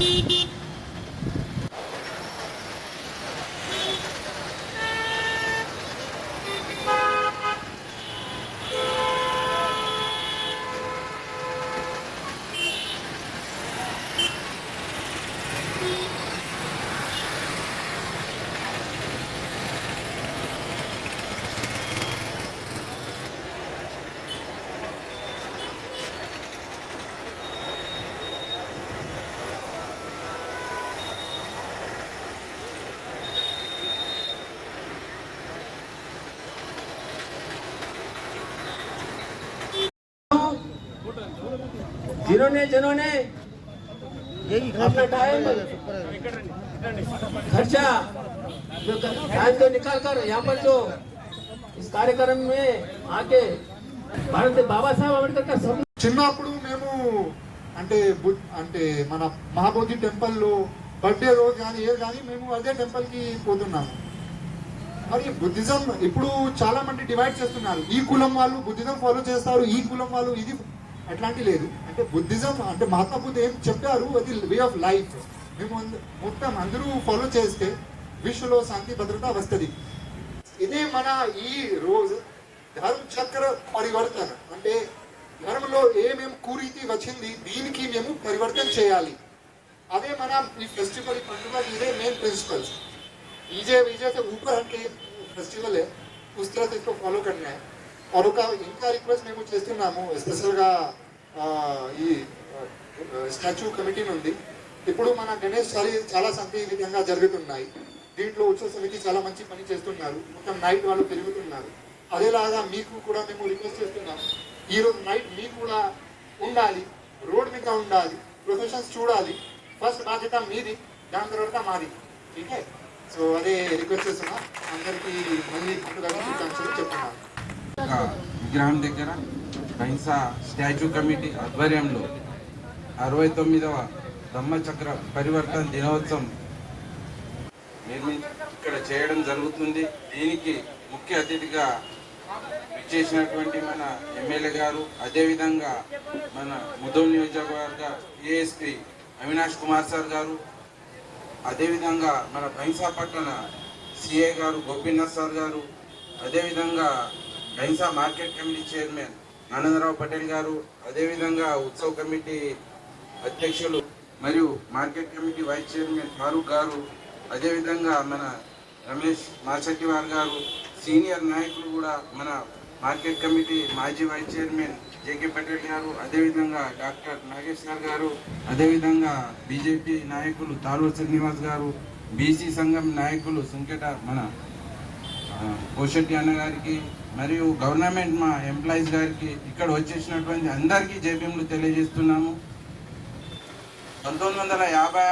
beep beep. जिन्होंने जिन्होंने अपना टाइम खर्चा जो टाइम को निकाल कर यहाँ पर जो इस कार्यक्रम में आके भारत बाबा साहब अम्बेडकर का सब చిన్నప్పుడు మేము అంటే బు- అంటే మన మహాబోధి టెంపుల్లో బర్త్డే రోజు కానీ ఏది కానీ మేము అదే టెంపుల్కి పోతున్నాము మరి బుద్ధిజం ఇప్పుడు చాలా మంది డివైడ్ చేస్తున్నారు ఈ కులం వాళ్ళు బుద్ధిజం ఫాలో చేస్తారు ఈ కులం వాళ్ళు ఇది అట్లాంటి లేదు అంటే బుద్ధిజం అంటే మహాత్మా బుద్ధ ఏం చెప్పారు అది వే ఆఫ్ లైఫ్ మేము అంద- మొత్తం అందరూ ఫాలో చేస్తే విశ్వలో శాంతి భద్రత వస్తుంది ఇదే మన ఈ రోజు ధర్మ చక్ర పరివర్తన అంటే ధర్మంలో ఏమేం కురీతి వచ్చింది దీనికి మేము పరివర్తన చేయాలి అదే మన ఈ ఫెస్టివల్ ఈ పండుగ ఇదే మెయిన్ ప్రిన్సిపల్స్ विजय विजय से ऊपर हटके ఫెస్టివల్ है उस तरह से इसको फॉलो करना है మరొక ఒక ఇంకా రిక్వెస్ట్ మేము చేస్తున్నాము స్పెషల్గా ఈ స్టాచ్యూ కమిటీ నుండి. ఇప్పుడు మన గణేష్ చాలి చాలా సంతి విధంగా జరుగుతున్నాయి. దీంట్లో ఉత్సవ సమితి చాలా మంచి పని చేస్తున్నారు. మొత్తం నైట్ వాళ్ళు పెరుగుతున్నారు. అదేలాగా మీకు కూడా మేము రిక్వెస్ట్ చేస్తున్నాము ఈ రోజు నైట్ మీకు కూడా ఉండాలి రోడ్ మీద ఉండాలి ప్రొఫెషన్స్ చూడాలి. ఫస్ట్ బాధ్యత మీది దాని తర్వాత మాది. ఓకే సో అదే రిక్వెస్ట్ చేస్తున్నా. అందరికీ మళ్ళీ పండుగ ఒక విగ్రహం దగ్గర అహింస స్టాచ్యూ కమిటీ ఆధ్వర్యంలో అరవై తొమ్మిదవ బ్రహ్మచక్ర పరివర్తన దినోత్సవం నిర్మి ఇక్కడ చేయడం జరుగుతుంది. దీనికి ముఖ్య అతిథిగా విచ్చేసినటువంటి మన ఎమ్మెల్యే గారు అదేవిధంగా మన ముదోల్ నియోజకవర్గ ఏఎస్పీ అవినాష్ కుమార్ సార్ గారు అదేవిధంగా మన బైన్సా పట్టణ సిఏ గారు గోపీనాథ్ సార్ గారు అదేవిధంగా Bhainsa market committee chairman Anandrao Patel గారు అదేవిధంగా ఉత్సవ కమిటీ అధ్యక్షులు మరియు market committee vice chairman Farooq గారు అదేవిధంగా మన రమేష్ మాచట్టివార్ గారు సీనియర్ నాయకులు కూడా మన మార్కెట్ కమిటీ మాజీ vice chairman J K Patel గారు అదేవిధంగా డాక్టర్ నాగేశ్వర్ గారు అదేవిధంగా బీజేపీ నాయకులు తారూర్ శ్రీనివాస్ గారు బీసీ సంఘం నాయకులు సుంకెట మన ఆ, కోశెట్టి అన్న గారికి మరియు గవర్నమెంట్ మా ఎంప్లాయీస్ గారికి ఇక్కడ వచ్చేసినటువంటి అందరికీ జేబీఎంలు తెలియజేస్తున్నాము. పంతొమ్మిది వందల యాభై